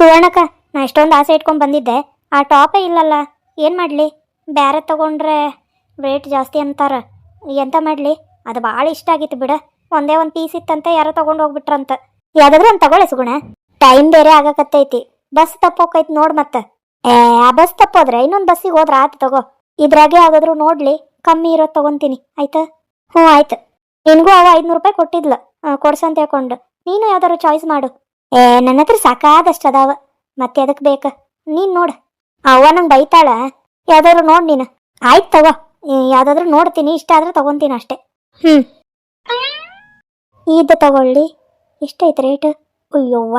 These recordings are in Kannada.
ಸುವರ್ಣಕ್ಕ, ನಾ ಇಷ್ಟೊಂದು ಆಸೆ ಇಟ್ಕೊಂಡು ಬಂದಿದ್ದೆ. ಆ ಟಾಪೇ ಇಲ್ಲಲ್ಲ, ಏನು ಮಾಡಲಿ? ಬೇರೆ ತಗೊಂಡ್ರೆ ರೇಟ್ ಜಾಸ್ತಿ ಅಂತಾರ. ಎಂತ ಮಾಡಲಿ? ಅದು ಭಾಳ ಇಷ್ಟ ಆಗಿತ್ತು ಬಿಡ. ಒಂದೇ ಒಂದು ಪೀಸ್ ಇತ್ತಂತೆ, ಯಾರೋ ತಗೊಂಡು ಹೋಗ್ಬಿಟ್ರಂತ. ಯಾವ್ದಾದ್ರು ಒಂದು ತಗೊಳ್ಳಿ ಸುಗುಣ ಟೈಮ್ ಬೇರೆ ಆಗಕತ್ತೈತಿ. ಬಸ್ ತಪ್ಪೋಕೈತಿ ನೋಡ್ ಮತ್ತೆ. ಏ, ಆ ಬಸ್ ತಪ್ಪೋದ್ರೆ ಇನ್ನೊಂದು ಬಸ್ಸಿಗೆ ಹೋದ್ರೆ ಆತು ತಗೋ. ಇದ್ರಾಗೆ ಯಾವುದಾದ್ರೂ ನೋಡ್ಲಿ, ಕಮ್ಮಿ ಇರೋದು ತಗೊಂತೀನಿ. ಆಯ್ತಾ? ಹ್ಞೂ, ಆಯ್ತು. ನಿನಗೂ ಅವ ಐದುನೂರು ರೂಪಾಯಿ ಕೊಟ್ಟಿದ್ಲು. ಕೊಡ್ಸಂತ ಹೇಳ್ಕೊಂಡು. ನೀನು ಯಾವ್ದಾದ್ರು ಚಾಯ್ಸ್ ಮಾಡು. ಏ ನನ್ನ ಹತ್ರ ಸಾಕಾದಷ್ಟು ಅದಾವ. ಮತ್ತೆ ಅದಕ್ಕೆ ಬೇಕ? ನೀನು ನೋಡು. ಅವ್ವ ನಂಗೆ ಬೈತಾಳ. ಯಾವ್ದಾದ್ರು ನೋಡ್ ನೀನು. ಆಯ್ತು ತಗೋ. ಯಾವ್ದಾದ್ರು ನೋಡ್ತೀನಿ. ಇಷ್ಟ ಆದ್ರೆ ತಗೊಂತೀನಿ ಅಷ್ಟೇ. ಹ್ಞೂ ಇದು ತಗೊಳ್ಳಿ. ಎಷ್ಟೈತೆ ರೇಟ್? ಅಯ್ಯವ್ವ.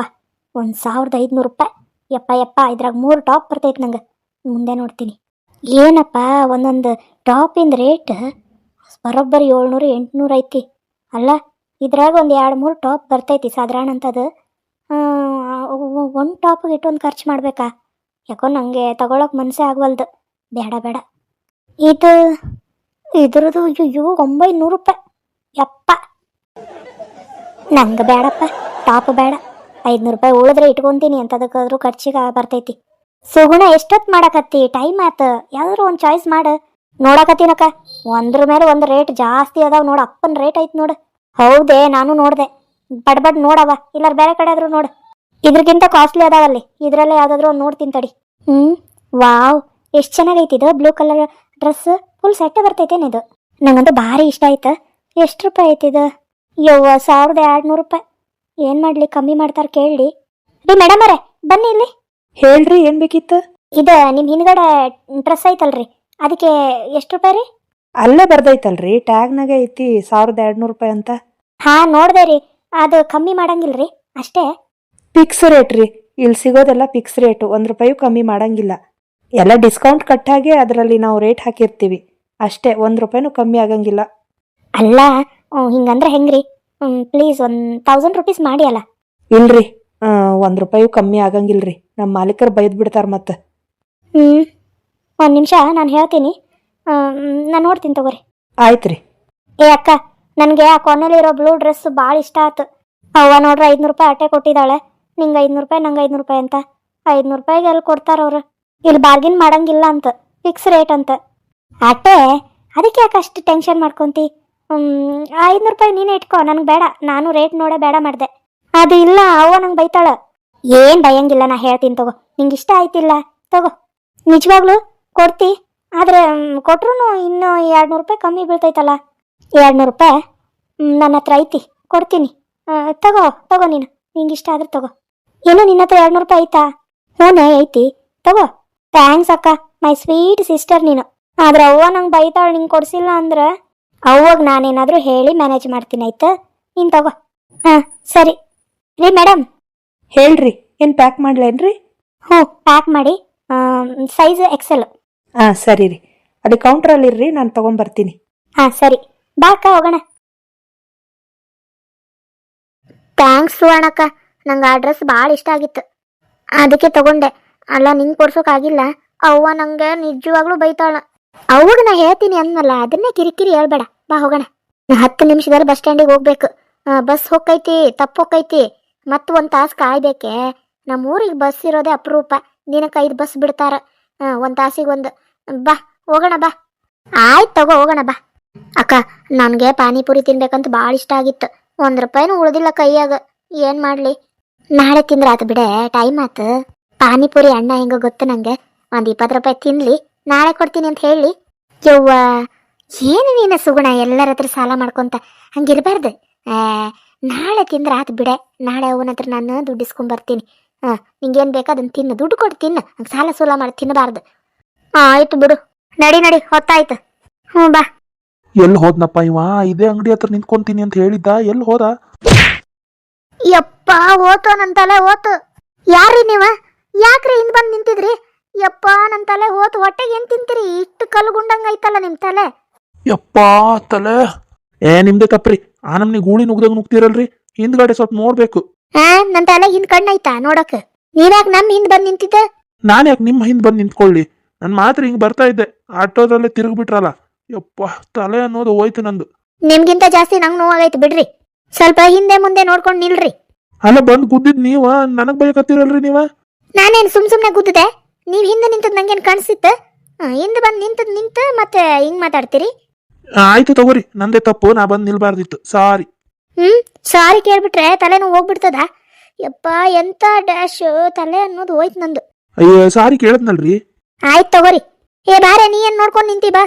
ಒಂದು ಸಾವಿರದ ಐದುನೂರು ರೂಪಾಯಿ. ಯಪ್ಪ ಯಪ್ಪ, ಇದ್ರಾಗ ಮೂರು ಟಾಪ್ ಬರ್ತೈತೆ ನಂಗೆ. ಮುಂದೆ ನೋಡ್ತೀನಿ. ಏನಪ್ಪ, ಒಂದೊಂದು ಟಾಪಿಂದ ರೇಟ್? ಬರೋಬ್ಬರಿ ಏಳ್ನೂರು, ಎಂಟುನೂರು ಐತಿ. ಅಲ್ಲ, ಇದ್ರಾಗ ಒಂದು ಎರಡು ಮೂರು ಟಾಪ್ ಬರ್ತೈತಿ ಸಾಧಾರಣ ಅಂತದು ಒಂದು ಟಾಪಿಗೆ ಒಂದು ಖರ್ಚು ಮಾಡಬೇಕಾ? ಯಾಕೋ ನನಗೆ ತಗೊಳಕ್ಕೆ ಮನಸ್ಸೇ ಆಗವಲ್ದು. ಬೇಡ ಬೇಡ. ಇದು, ಇದ್ರದ್ದು, ಅಯ್ಯೋ ಒಂಬೈನೂರು ರೂಪಾಯಿ. ಯಪ್ಪ. ನಂಗೆ ಬೇಡಪ್ಪ ಟಾಪ್ ಬೇಡ ಐದುನೂರು ರೂಪಾಯಿ ಉಳಿದ್ರೆ ಇಟ್ಕೊಂತೀನಿ ಅಂತದಕ್ಕಾದ್ರೂ ಖರ್ಚಿಗೆ ಬರ್ತೈತಿ. ಸುಗುಣ, ಎಷ್ಟೊತ್ತು ಮಾಡಕತ್ತಿ? ಟೈಮ್ ಆತ. ಯಾವ್ದಾದ್ರು ಒಂದು ಚಾಯ್ಸ್ ಮಾಡು. ನೋಡಕತ್ತೀನಕ್ಕ. ಒಂದ್ರ ಮೇಲೆ ಒಂದು ರೇಟ್ ಜಾಸ್ತಿ ಅದಾವ ನೋಡು. ಅಪ್ಪನ ರೇಟ್ ಐತೆ ನೋಡು. ಹೌದೇ, ನಾನು ನೋಡ್ದೆ. ಬಡ್ ನೋಡವ. ಇಲ್ಲಾರ ಬೇರೆ ಕಡೆ ಆದ್ರೂ ನೋಡು. ಇದ್ರಗಿಂತ ಕಾಸ್ಟ್ಲಿ ಅದಾವಲ್ಲಿ. ಇದ್ರಲ್ಲೇ ಯಾವ್ದಾದ್ರು ಒಂದು ನೋಡ್ತೀನಿ ತಡಿ ಹ್ಮ್? ವಾವ್. ಎಷ್ಟು ಚೆನ್ನಾಗೈತಿ ಇದು. Blue colour dress. Full set ಬರ್ತೈತೇನು ಇದು. ನಂಗಂತೂ ಭಾರಿ ಇಷ್ಟ ಆಯ್ತು. ಎಷ್ಟು ರೂಪಾಯಿ ಐತಿ ಇದು? ಯವ್ವ ಸಾವಿರದ ಎರಡ್ನೂರು ರೂಪಾಯಿ. ಏನು ಮಾಡ್ಲಿ? ಕಮ್ಮಿ ಮಾಡ್ತಾರೆ ಕೇಳಿ ರೀ ಮೇಡಮ್ ಅವರೇ ಬನ್ನಿ ಇಲ್ಲಿ. ಹೇಳ್ರಿ ಏನ್ ಬೇಕಿತ್ತು? ಇದು ನಿಮ್ಮ ಹಿಂದ್ಗಡೆ ಡ್ರೆಸ್ ಐತಲ್ರಿ. ಅದಕ್ಕೆ ಎಷ್ಟು ರೂಪಾಯಿ ರೀ? ಅಲ್ಲೇ ಬರ್ದೈತಲ್ರಿ. ಟ್ಯಾಗ್ನಾಗ ಐತಿ ಸಾವಿರದ ಎರಡ್ನೂರು ರೂಪಾಯಿ ಅಂತ. ಹಾಂ ನೋಡ್ದೆ ರೀ. ಅದು ಕಮ್ಮಿ ಮಾಡಂಗಿಲ್ಲ ರೀ ಅಷ್ಟೇ. ಫಿಕ್ಸ್ ರೇಟ್ ರೀ. ಇಲ್ಲಿ ಸಿಗೋದೆಲ್ಲ ಫಿಕ್ಸ್ ರೇಟು ಒಂದು ರೂಪಾಯಿ ಕಮ್ಮಿ ಮಾಡಂಗಿಲ್ಲ. ಎಲ್ಲ ಡಿಸ್ಕೌಂಟ್ ಕಟ್ಟಾಗೆ ಅದರಲ್ಲಿ ನಾವು ರೇಟ್ ಹಾಕಿರ್ತೀವಿ. ಅಷ್ಟೇ ಒಂದು ರೂಪಾಯಿನೂ ಕಮ್ಮಿ ಆಗಂಗಿಲ್ಲ. ಅಲ್ಲ ಹ್ಮ್, ಹಿಂಗಂದ್ರೆ ಹೆಂಗ್ರಿ? ಪ್ಲೀಸ್ ಒಂದು ತೌಸಂಡ್ ರುಪೀಸ್ ಮಾಡಿ ಅಲ್ಲ. ಇಲ್ರಿ ಒಂದು ರೂಪಾಯಿ ಕಮ್ಮಿ ಆಗಂಗಿಲ್ರಿ ನಮ್ಮ ಮಾಲೀಕರು ಬೈದ್ ಬಿಡ್ತಾರೆ ಮತ್ತೆ. ಹ್ಞೂ ಒಂದು ನಿಮಿಷ ನಾನು ಹೇಳ್ತೀನಿ. ನಾನು ನೋಡ್ತೀನಿ ತಗೋರಿ. ಆಯ್ತ್ರಿ. ಏ ಅಕ್ಕ ನನಗೆ ಆ ಕೊನೆಲಿರೋ ಬ್ಲೂ ಡ್ರೆಸ್ ಭಾಳ ಇಷ್ಟ ಆಯ್ತು ಅವ್ವ ನೋಡ್ರಿ ಐದುನೂರು ರೂಪಾಯಿ ಅಟೆ ಕೊಟ್ಟಿದ್ದಾಳೆ ನಿಂಗೆ ಐದುನೂರು ರೂಪಾಯಿ, ನಂಗೆ ಐದುನೂರು ರೂಪಾಯಿ ಅಂತ. ಐದುನೂರು ರೂಪಾಯಿಗೆ ಎಲ್ಲಿ ಕೊಡ್ತಾರ ಅವರು? ಇಲ್ಲಿ ಬಾರ್ಗಿನ್ ಮಾಡಂಗಿಲ್ಲ ಅಂತ. ಫಿಕ್ಸ್ ರೇಟ್ ಅಂತ. ಅಟ್ಟೆ, ಅದಕ್ಕೆ ಯಾಕೆ ಅಷ್ಟು ಟೆನ್ಷನ್ ಮಾಡ್ಕೊಂತಿ? ಐದುನೂರು ರೂಪಾಯಿ ನೀನೇ ಇಟ್ಕೋ, ನನಗೆ ಬೇಡ. ನಾನು ರೇಟ್ ನೋಡೇ ಬೇಡ ಮಾಡಿದೆ. ಅದು ಇಲ್ಲ, ಅವ್ವ ನಂಗೆ ಬೈತಾಳೆ. ಏನು ಬೈಯಂಗಿಲ್ಲ, ನಾ ಹೇಳ್ತೀನಿ ತಗೋ. ನಿಂಗೆ ಇಷ್ಟ ಆಯ್ತಿಲ್ಲ, ತಗೋ. ನಿಜವಾಗ್ಲೂ ಕೊಡ್ತಿ. ಆದರೆ ಕೊಟ್ರೂ ಇನ್ನೂ ಎರಡು ನೂರು ರೂಪಾಯಿ ಕಮ್ಮಿ ಬೀಳ್ತೈತಲ್ಲ. ಎರಡು ನೂರು ರೂಪಾಯಿ ನನ್ನ ಹತ್ರ ಐತಿ ಕೊಡ್ತೀನಿ. ತಗೋ ತಗೋ ನೀನು. ನಿಂಗೆ ಇಷ್ಟ ಆದ್ರೆ ತಗೋ. ಏನು ನಿನ್ನ ಹತ್ರ ಎರಡು ನೂರು ರೂಪಾಯಿ ಐತಾ? ಹ್ಞೂ ಐತಿ. ತಗೋ. ಥ್ಯಾಂಕ್ಸ್ ಅಕ್ಕ ಮೈ ಸ್ವೀಟ್ ಸಿಸ್ಟರ್ ನೀನು. ಆದ್ರೆ ಅವ್ವ ನಂಗೆ ಬೈತಾಳು ನಿಂಗೆ ಕೊಡ್ಸಿಲ್ಲ ಅಂದ್ರೆ? ಅವ್ವಾಗ ನಾನೇನಾದರೂ ಹೇಳಿ ಮ್ಯಾನೇಜ್ ಮಾಡ್ತೀನಿ ಆಯ್ತಾ? ನೀನು ತಗೋ. ಹಾಂ ಸರಿ. ರೀ ಮೇಡಮ್ ಹೇಳ್ರಿ ಏನು ಪ್ಯಾಕ್ ಮಾಡ್ಲೇನ್ರಿ? ಹ್ಞೂ ಪ್ಯಾಕ್ ಮಾಡಿ. ಸೈಜ್ ಎಕ್ಸೆಲ್ ಹಾಂ ಸರಿ ರೀ. ಅಲ್ಲಿ ಕೌಂಟ್ರಲ್ಲಿ ಇರ್ರಿ ನಾನು ತೊಗೊಂಬರ್ತೀನಿ. ಹಾಂ ಸರಿ. ಬಾ ಅಕ್ಕ ಹೋಗೋಣ. ಥ್ಯಾಂಕ್ಸ್ ಸುವರ್ಣಕ್ಕ. ನಂಗೆ ಆ ಡ್ರೆಸ್ ಭಾಳ ಇಷ್ಟ ಆಗಿತ್ತು. ಅದಕ್ಕೆ ತಗೊಂಡೆ. ಅಲ್ಲ, ನಿಂಗೆ ಕೊಡ್ಸೋಕ್ಕಾಗಿಲ್ಲ ಅವ್ವ ನಂಗೆ ನಿಜವಾಗ್ಲೂ ಬೈತಾಳ. ಅವಾಗ ನಾ ಹೇಳ್ತೀನಿ ಅಂದ್ನಲ್ಲ, ಅದನ್ನೇ ಕಿರಿಕಿರಿ ಹೇಳ್ಬೇಡ. ಬಾ, ಹೋಗೋಣ. ಹತ್ತು ನಿಮಿಷದಲ್ಲಿ ಬಸ್ ಸ್ಟ್ಯಾಂಡಿಗೆ ಹೋಗ್ಬೇಕು. ಬಸ್ ಹೋಗೈತಿ ತಪ್ಪು ಹೋಗೈತಿ ಮತ್ತು ಒಂದು ತಾಸು ಕಾಯ್ಬೇಕೆ? ನಮ್ಮ ಊರಿಗೆ ಬಸ್ ಇರೋದೇ ಅಪರೂಪ. ದಿನಕ್ಕೆ ಐದು ಬಸ್ ಬಿಡ್ತಾರ. ಒಂದು ತಾಸಿಗೆ ಒಂದು ಬಾ, ಹೋಗೋಣ, ಬಾ. ಆಯ್ತು ತಗೋ, ಹೋಗೋಣ, ಬಾ. ಅಕ್ಕ ನನಗೆ ಪಾನಿಪುರಿ ತಿನ್ಬೇಕಂತ ಭಾಳ ಇಷ್ಟ ಆಗಿತ್ತು. ಒಂದು ರೂಪಾಯಿನೂ ಉಳ್ದಿಲ್ಲ ಕೈಯಾಗ. ಏನು ಮಾಡಲಿ? ನಾಳೆ ತಿಂದ್ರೆ ಆತು ಬಿಡೆ ಟೈಮ್ ಆತು. ಪಾನಿಪುರಿ ಅಣ್ಣ ಹೆಂಗೋ ಗೊತ್ತು ನನಗೆ ಒಂದು ಇಪ್ಪತ್ತು ರೂಪಾಯಿ ತಿನ್ಲಿ ನಾಳೆ ಕೊಡ್ತೀನಿ ಅಂತ ಹೇಳಿ. ಯವ್ವ ಏನು ನೀನು ಸುಗುಣ ಎಲ್ಲರ ಹತ್ರ ಸಾಲ ಮಾಡ್ಕೊಂತ? ಆ, ನಾಳೆ ತಿಂದ್ರೆ ಆತು ಬಿಡೆ. ನಾಳೆ ಅವನ ಹತ್ರ ನಾನು ದುಡ್ಡು ಇಸ್ಕೊಂಬರ್ತೀನಿ ಹಾಂ ನಿಂಗೇನು ಬೇಕು ಅದನ್ನು ತಿನ್ನು. ದುಡ್ಡು ಕೊಡು ತಿನ್ನು. ಹಂಗೆ ಸಾಲ ಸೂಲ ಮಾಡಿ ತಿನ್ನಬಾರ್ದು. ಆಯ್ತು ಬಿಡು. ನಡಿ ನಡಿ ಹೊತ್ತಾಯ್ತು. ಹ್ಞೂ ಬಾ. ಎಲ್ಲಿ ಹೋದ್ನಪ್ಪ ಇವ? ಇದೇ ಅಂಗಡಿ ಹತ್ರ ನಿಂತ್ಕೊಂತೀನಿ ಅಂತ ಹೇಳಿದ್ದ. ಎಲ್ಲಿ ಹೋದ? ಯಪ್ಪ ಓತು ನನ್ನ ತಲೆ ಓತು ಯಾರ್ರಿ ನೀವ? ಯಾಕ್ರಿ ಹಿಂದ್ ಬಂದ್ ನಿಂತಿದ್ರಿ? ಯಪ್ಪ ನನ್ನ ತಲೆ ಹೋತು. ಹೊಟ್ಟೆಗೆ ಏನ್ ತಿಂತೀರಿ? ಇಷ್ಟು ಕಲ್ಲು ಗುಂಡಂಗ ಐತಲ್ಲ ನಿಮ್ ತಲೆ. ಯಪ್ಪ ತಲೆ. ಏ ನಿಮ್ದೇ ತಪ್ಪ್ರಿ. ಆ ನಮ್ನಿ ಗೂಳಿ ನುಗ್ದಾಗ ನುಗ್ತಿರಲ್ರಿ ಹಿಂದ್ಗಡೆ ಸ್ವಲ್ಪ ನೋಡ್ಬೇಕು. ಹಾ ನನ್ನ ತಲೆ ಹಿಂದ್ ಕಣ್ಣೈತಾ? ನೋಡಕ್. ನೀವ್ಯಾಕ್ ನಮ್ ಹಿಂದ್ ಬಂದ್ ನಿಂತಿದ್ದೆ? ನಾನು ಯಾಕೆ ನಿಮ್ಮ ಹಿಂದೆ ಬಂದು ನಿಂತ್ಕೊಳ್ಳಿ? ನನ್ನ ಮಾತ್ರ ಹಿಂಗ್ ಬರ್ತಾ ಇದ್ದೆ. ಆಟೋದಲ್ಲೇ ತಿರುಗ್ಬಿಟ್ರಲ್ಲ. ಯಪ್ಪ ತಲೆ ಅನ್ನೋದು ಹೋಯ್ತು ನಂದು. ನಿಮ್ಗಿಂತ ಜಾಸ್ತಿ ನಂಗ್ ನೋವಾಗೈತೆ ಬಿಡ್ರಿ. ಸ್ವಲ್ಪ ಹಿಂದೆ ಮುಂದೆ ನೋಡ್ಕೊಂಡು ನಿಲ್ರಿ. ಅಲ್ಲ ಬಂದು ಗುದ್ದಿದ್ ನೀವ? ನನಗ್ ಬೈಕತ್ತಿರಲ್ರಿ ನೀವ? ನಾನೇನು ಸುಮ್ ಸುಮ್ಮನೆ ಗುದ್ದಿದೆ? ನೀವು ಹಿಂದೆ ನಿಂತದ್ ನಂಗೇನು ಕಾಣಿಸಿತ್ತು? ಹಿಂದೆ ಬಂದು ನಿಂತದ್ ನಿಂತು ಮತ್ತೆ ಹಿಂಗ್ ಮಾತಾಡ್ತೀರಿ? ಆಯ್ತು ತಗೋರಿ. ನಂದೇ ತಪ್ಪು ನಾ ಬಂದು ನಿಲ್ಬಾರ್ದಿತ್ತು. ಸಾರಿ. ಹ್ಮ್ ಸಾರಿ ಕೇಳ್ಬಿಟ್ರೆ ತಲೆನೂ ಹೋಗ್ಬಿಡ್ತದ? ಯಪ್ಪ ಎಂತ ಡ್ಯಾಶ್ ತಲೆ ಅನ್ನೋದು ಹೋಯ್ತು ನಂದು. ಅಯ್ಯೋ ಸಾರಿ ಕೇಳದ್ನಲ್ರಿ? ಆಯ್ತು ತಗೋರಿ. ಏ ಬಾರೆ ನೀ ಏನ್ ನೋಡ್ಕೊಂಡು ನಿಂತಿ ಬಾ.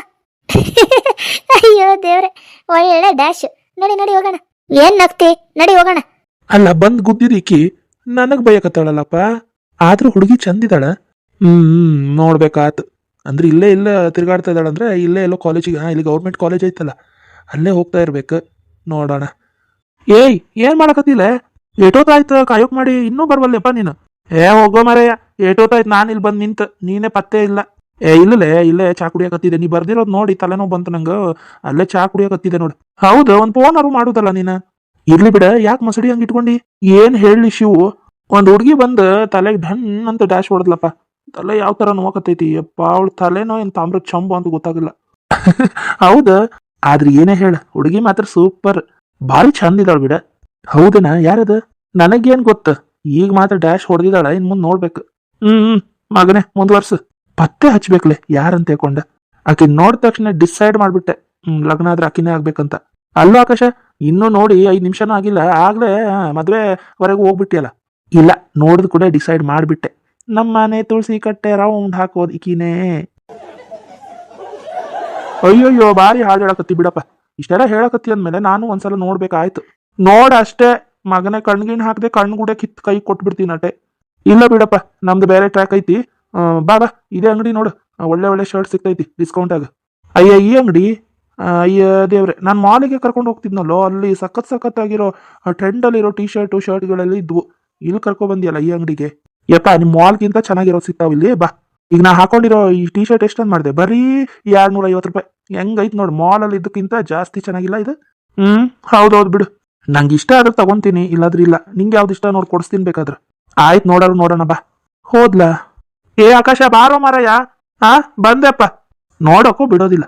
ಅಯ್ಯೋ ದೇವ್ರೆ, ಒಳ್ಳೆ ಡ್ಯಾಶ್ ನಡಿ ನಡಿ ಹೋಗೋಣ. ಏನ್ ನಗ್ತಿ? ನಡಿ ಹೋಗೋಣ. ಅಲ್ಲ, ಬಂದ್ ಗುದ್ದಿದೀಕಿ ನನಗ್ ಬಯಕತ್ತಾಳಲ್ಲಪ್ಪ. ಆದ್ರೂ ಹುಡುಗಿ ಚಂದಿದಾಳ ಹ್ಮ್ ನೋಡ್ಬೇಕಾತು. ಅಂದ್ರೆ ಇಲ್ಲೇ, ಇಲ್ಲ ತಿರ್ಗಾಡ್ತಾ ಇದ್ದಾಳಂದ್ರೆ ಇಲ್ಲೇ ಎಲ್ಲೋ ಕಾಲೇಜಿಗೆ ಹಾ, ಇಲ್ಲಿ ಗೌರ್ಮೆಂಟ್ ಕಾಲೇಜ್ ಐತಲ್ಲ. ಅಲ್ಲೇ ಹೋಗ್ತಾ ಇರ್ಬೇಕು. ನೋಡೋಣ. ಏಯ್, ಏನ್ ಮಾಡಕತ್ತಿಲ್ಲ ಏಟೋತಾಯ್ತು, ಕಾಯೋಕ್ ಮಾಡಿ. ಇನ್ನೂ ಬರ್ವಲ್ಲಪ್ಪ ನೀನು. ಏ, ಹೋಗೋ ಮರೆಯ. ಏಟೋತಾಯ್ತು, ನಾನು ಇಲ್ಲಿ ಬಂದು ನಿಂತ. ನೀನೇ ಪತ್ತೆ ಇಲ್ಲ. ಏ, ಇಲ್ಲಲೇ, ಇಲ್ಲೇ ಚಾ ಕುಡಿಯಕತ್ತಿದೆ ನೀ ಬರ್ದಿರೋದು ನೋಡಿ, ತಲೆನೋವು ಬಂತು ನಂಗ. ಅಲ್ಲೇ ಚಾ ಕುಡಿಯಕತ್ತಿದೆ ನೋಡಿ. ಹೌದು, ಒಂದ್ ಫೋನಾರು ಮಾಡುದಲ್ಲ ನೀನ? ಇರ್ಲಿ ಬಿಡ, ಯಾಕೆ ಮಸಡಿ ಹಂಗ ಇಟ್ಕೊಂಡಿ? ಏನ್ ಹೇಳಿ ಶಿವು? ಒಂದ್ ಹುಡ್ಗಿ ಬಂದು ತಲೆಗೆ ಢನ್ ಅಂತ ಡ್ಯಾಶ್ ಹೊಡೆದ್ಲಪ್ಪ. ತಲೆ ಯಾವ ತರ ನೋಕತ್ತೈತಿ ಅಪ್ಪ ಅವಳ ತಲೆನೋ ಏನ್ ತಾಮ್ರ ಚಂಬ ಅಂತ ಗೊತ್ತಾಗಲ್ಲ. ಹೌದ? ಆದ್ರೆ ಏನೇ ಹೇಳ, ಹುಡುಗಿ ಮಾತ್ರ ಸೂಪರ್. ಭಾರಿ ಚಂದ ಇದಾಳ ಬಿಡ. ಹೌದನ? ಯಾರದ? ನನಗೇನ್ ಗೊತ್ತ? ಈಗ ಮಾತ್ರ ಡ್ಯಾಶ್ ಹೊಡೆದಿದ್ದಾಳ ಇನ್ ಮುಂದೆ ನೋಡ್ಬೇಕು. ಹ್ಮ್ ಮಗನೆ ಮಗನೇ ಮುಂದುವರ್ಸು ಪತ್ತೆ ಹಚ್ಬೇಕಲೆ, ಯಾರಂತ ಹೇಳ್ಕೊಂಡೆ. ಆಕೆ ನೋಡಿದ ತಕ್ಷಣ ಡಿಸೈಡ್ ಮಾಡ್ಬಿಟ್ಟೆ. ಲಗ್ನ ಆದ್ರೆ ಆಕಿನೇ ಆಗ್ಬೇಕಂತ. ಅಲ್ಲೋ ಆಕಾಶ, ಇನ್ನೂ ನೋಡಿ ಐದು ನಿಮಿಷನೂ ಆಗಿಲ್ಲ. ಆಗ್ಲೇ ಮದುವೆ ವರೆಗೂ ಹೋಗ್ಬಿಟ್ಟಿಯಲ್ಲ. ಇಲ್ಲ, ನೋಡಿದ ಕೂಡ ಡಿಸೈಡ್ ಮಾಡ್ಬಿಟ್ಟೆ. ನಮ್ಮ ಮನೆ ತುಳಸಿ ಕಟ್ಟೆ ರೌಂಡ್ ಹಾಕೋದ್ ಇಕಿನೇ ಅಯ್ಯೋಯ್ಯೋ ಬಾರಿ ಹಾಡು ಹೇಳಕತ್ತಿ ಬಿಡಪ್ಪ. ಇಷ್ಟೆಲ್ಲ ಹೇಳಕತ್ತಿ ಅಂದ್ಮೇಲೆ ನಾನು ಒಂದ್ಸಲ ನೋಡ್ಬೇಕಾಯ್ತು. ನೋಡ ಅಷ್ಟೇ, ಮಗನ ಕಣ್ಗಿಣ್ ಹಾಕದೆ ಕಣ್ಗುಡೆ ಕಿತ್ ಕೈ ಕೊಟ್ಬಿಡ್ತೀನಿ ಅಟೆ ಇಲ್ಲ ಬಿಡಪ್ಪ, ನಮ್ದು ಬೇರೆ ಟ್ರ್ಯಾಕ್ ಐತಿ. ಬಾ ಬಾ ಇದೇ ಅಂಗಡಿ ನೋಡು. ಒಳ್ಳೆ ಒಳ್ಳೆ ಶರ್ಟ್ ಸಿಗ್ತೈತಿ ಡಿಸ್ಕೌಂಟ್ ಆಗ. ಅಯ್ಯ, ಈ ಅಂಗಡಿ? ಅಯ್ಯ, ದೇವ್ರೆ, ನಾನು ಮಾಲಿಗೆ ಕರ್ಕೊಂಡು ಹೋಗ್ತಿದ್ನಲ್ಲೋ, ಅಲ್ಲಿ ಸಖತ್ ಸಖತ್ ಆಗಿರೋ ಟ್ರೆಂಡ್ ಅಲ್ಲಿರೋ ಟಿ ಶರ್ಟು ಶರ್ಟ್ಗಳೆಲ್ಲ ಇದ್ವು. ಇಲ್ಲಿ ಕರ್ಕೊ ಬಂದಿಯಲ್ಲ ಈ ಅಂಗಡಿಗೆ? ಯಪ್ಪ, ನಿಮ್ ಮಾಲ್ಗಿಂತ ಚೆನ್ನಾಗಿರೋ ಸಿಗ್ತಾವ ಇಲ್ಲಿ, ಬಾ. ಈಗ ನಾ ಹಾಕೊಂಡಿರೋ ಈ ಟಿ ಶರ್ಟ್ ಎಷ್ಟೊಂದು ಮಾಡಿದೆ? ಬರೀ ಎರಡ್ ನೂರ ಐವತ್ತು ರೂಪಾಯಿ. ಹೆಂಗೈತ್ ನೋಡು ಮಾಲ್ ಅಲ್ಲಿ ಇದಕ್ಕಿಂತ ಜಾಸ್ತಿ ಚೆನ್ನಾಗಿಲ್ಲ ಇದು? ಹ್ಮ್, ಹೌದೌದು ಬಿಡು. ನಂಗೆ ಇಷ್ಟ ಆದ್ರೆ ತಗೊಂತೀನಿ, ಇಲ್ಲಾದ್ರೂ ಇಲ್ಲ. ನಿಂಗೆ ಯಾವ್ದು ಇಷ್ಟ ನೋಡಿ, ಕೊಡಿಸ್ತೀನಿ ಬೇಕಾದ್ರೆ. ಆಯ್ತು, ನೋಡೋರು ನೋಡೋಣ, ಬಾ. ಹೋದ್ಲಾ? ಏ ಆಕಾಶ ಬಾರೋ ಮಾರಯ್ಯ ಆ ಬಂದೆಪ್ಪ ನೋಡಕ್ಕೂ ಬಿಡೋದಿಲ್ಲ.